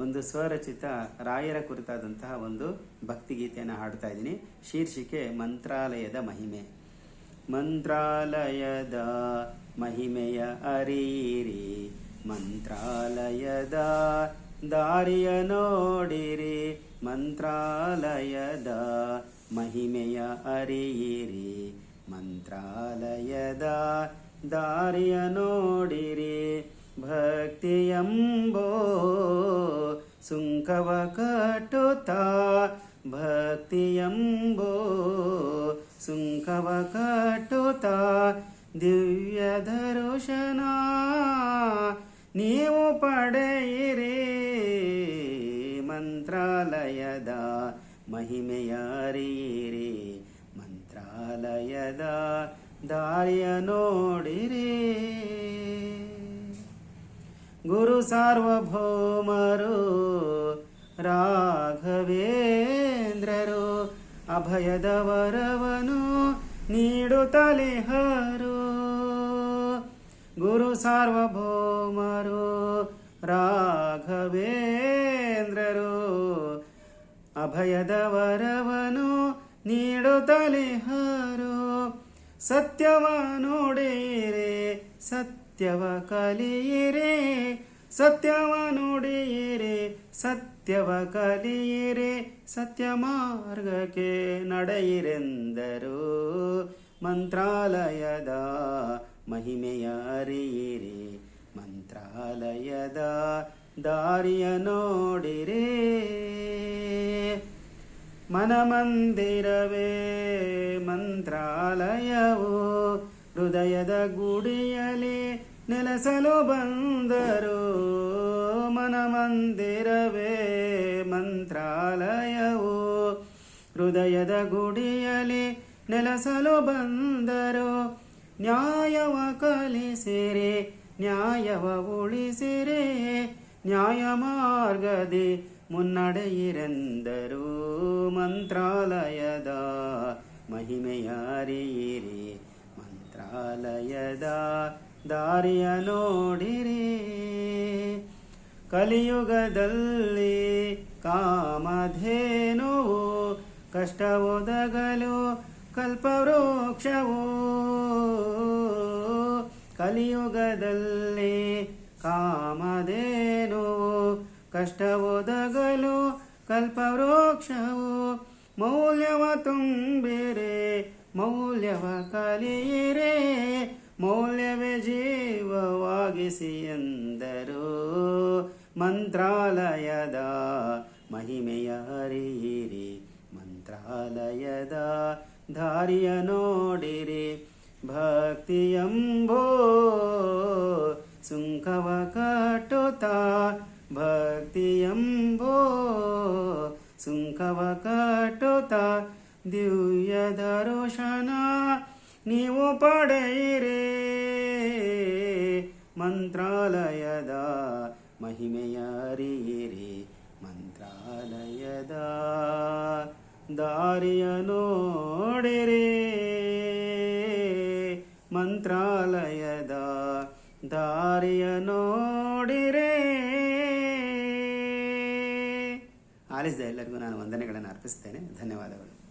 ಒಂದು ಸ್ವರಚಿತ ರಾಯರ ಕುರಿತಾದಂತಹ ಒಂದು ಭಕ್ತಿಗೀತೆಯನ್ನು ಹಾಡ್ತಾ ಇದ್ದೀನಿ. ಶೀರ್ಷಿಕೆ, ಮಂತ್ರಾಲಯದ ಮಹಿಮೆ. ಮಂತ್ರಾಲಯದ ಮಹಿಮೆಯ ಅರಿರಿ, ಮಂತ್ರಾಲಯದ ದಾರಿಯ ನೋಡಿರಿ, ಮಂತ್ರಾಲಯದ ಮಹಿಮೆಯ ಅರಿಯಿರಿ ಮಂತ್ರಾಲಯದ ದಾರಿಯ ನೋಡಿರಿ, ಭಕ್ತಿಯಂಬೋ ಸುಂಕವ ಕಟ್ಟುತ್ತಾ ಭಕ್ತಿಯಂಬೋ. ಸುಂಕವ ಕಟುತ ದಿವ್ಯ ದರುಶನ. ನೀವು ಪಡೆಯಿರಿ ಮಂತ್ರಾಲಯದ ಮಹಿಮೆಯಾರಿಯಿರಿ ಮಂತ್ರಾಲಯದ ದಾರಿಯ ನೋಡಿರಿ. ಗುರು ಸಾರ್ವಭೌಮರು ರಾಘವೇಂದ್ರರು ಅಭಯದವರವನು ನೀಡುತ್ತಲಿಹರು ಗುರು ಸಾರ್ವಭೌಮರು ರಾಘವೇಂದ್ರರು ಅಭಯದವರವನು ನೀಡುತ್ತಲಿಹರು ಸತ್ಯವ ನೋಡಿರೆ ಸತ್ಯವ ಕಲಿಯಿರೆ, ಸತ್ಯವ ನುಡಿಯಿರೆ, ಸತ್ಯವ ಕಲಿಯಿರೆ, ಸತ್ಯ ಮಾರ್ಗಕ್ಕೆ ನಡೆಯಿರೆಂದರು. ಮಂತ್ರಾಲಯದ ಮಹಿಮೆಯ ಅರಿಯಿರಿ, ಮಂತ್ರಾಲಯದ ದಾರಿಯ ನೋಡಿರೆ. ಮನಮಂದಿರವೇ ಮಂತ್ರಾಲಯವು ಹೃದಯದ ಗುಡಿಯಲಿ ನೆಲೆಸಲು ಬಂದರು. ಮನಮಂದಿರವೇ ಮಂತ್ರಾಲಯವು. ಹೃದಯದ ಗುಡಿಯಲಿ ನೆಲೆಸಲು ಬಂದರು. ನ್ಯಾಯವ ಕಲಿಸಿರೆ, ನ್ಯಾಯವ ಉಳಿಸಿರೆ, ನ್ಯಾಯ ಮಾರ್ಗದಿ ಮುನ್ನಡೆಯಿರೆಂದರು. ಮಂತ್ರಾಲಯದ ಮಹಿಮೆಯ ಮಂತ್ರಾಲಯದ ದಾರಿಯ ನೋಡಿರಿ. ಕಲಿಯುಗದಲ್ಲಿ ಕಾಮಧೇನುವು ಕಷ್ಟ ಕಲ್ಪವೃಕ್ಷವು. ಕಲಿಯುಗದಲ್ಲಿ ಕಾಮಧೇನುವು ಕಷ್ಟ ಕಲ್ಪವೃಕ್ಷವು. ಮೌಲ್ಯವ ತುಂಬಿರೆ ಮೌಲ್ಯವ ಕಲಿಯಿರೆ, ಮೌಲ್ಯವೇ ಜೀವವಾಗಿಸಿ ಎಂದರು. ಮಂತ್ರಾಲಯದ ಮಹಿಮೆಯ ಮಂತ್ರಾಲಯದ ದಾರಿಯ ನೋಡಿರಿ. ಭಕ್ತಿಯಂಬೋ ಸುಂಕವ ಕಟ್ಟುತ್ತಾ ಭಕ್ತಿಯಂಬೋ ಸುಂಕವ ಕಟ್ಟುತ್ತಾ ದಿವ್ಯ ದರ್ಶನ ನೀವು ಪಡೆಯಿರಿ. ಮಂತ್ರಾಲಯದ ಮಹಿಮೆಯ ಅರಿಯಿರಿ. ಮಂತ್ರಾಲಯದ ದಾರಿಯ ನೋಡಿರಿ. ಮಂತ್ರಾಲಯದ ದಾರಿಯ ನೋಡಿರಿ. ಆಲಿಸಿದ ಎಲ್ಲರಿಗೂ ನಾನು ವಂದನೆಗಳನ್ನು ಅರ್ಪಿಸ್ತೇನೆ ಧನ್ಯವಾದಗಳು.